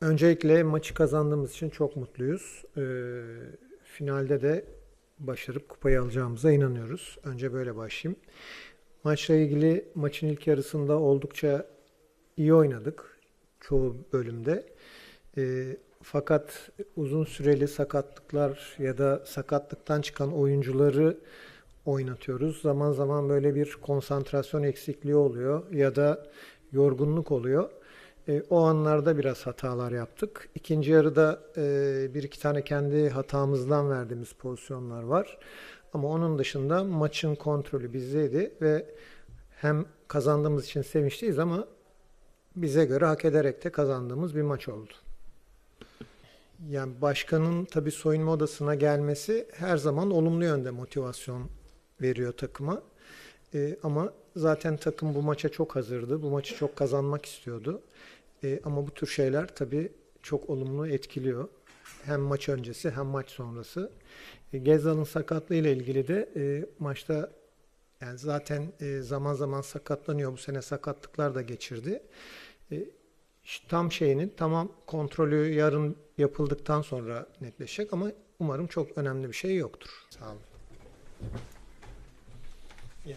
Öncelikle maçı kazandığımız için çok mutluyuz. Ee, finalde de başarıp kupayı alacağımıza inanıyoruz. Önce böyle başlayayım. Maçla ilgili maçın ilk yarısında oldukça iyi oynadık çoğu bölümde. Ee, fakat uzun süreli sakatlıklar ya da sakatlıktan çıkan oyuncuları oynatıyoruz. Zaman zaman böyle bir konsantrasyon eksikliği oluyor ya da yorgunluk oluyor. E, o anlarda biraz hatalar yaptık. İkinci yarıda e, bir iki tane kendi hatamızdan verdiğimiz pozisyonlar var. Ama onun dışında maçın kontrolü bizdeydi ve hem kazandığımız için sevinçliyiz ama bize göre hak ederek de kazandığımız bir maç oldu. Yani başkanın tabii soyunma odasına gelmesi her zaman olumlu yönde motivasyon veriyor takıma. Ee, ama zaten takım bu maça çok hazırdı. Bu maçı çok kazanmak istiyordu. Ee, ama bu tür şeyler tabii çok olumlu etkiliyor. Hem maç öncesi hem maç sonrası. E, Gezzal'ın sakatlığı ile ilgili de e, maçta yani zaten e, zaman zaman sakatlanıyor. Bu sene sakatlıklar da geçirdi. E, tam şeyinin tamam kontrolü yarın yapıldıktan sonra netleşecek ama umarım çok önemli bir şey yoktur. Sağ olun. Yeah,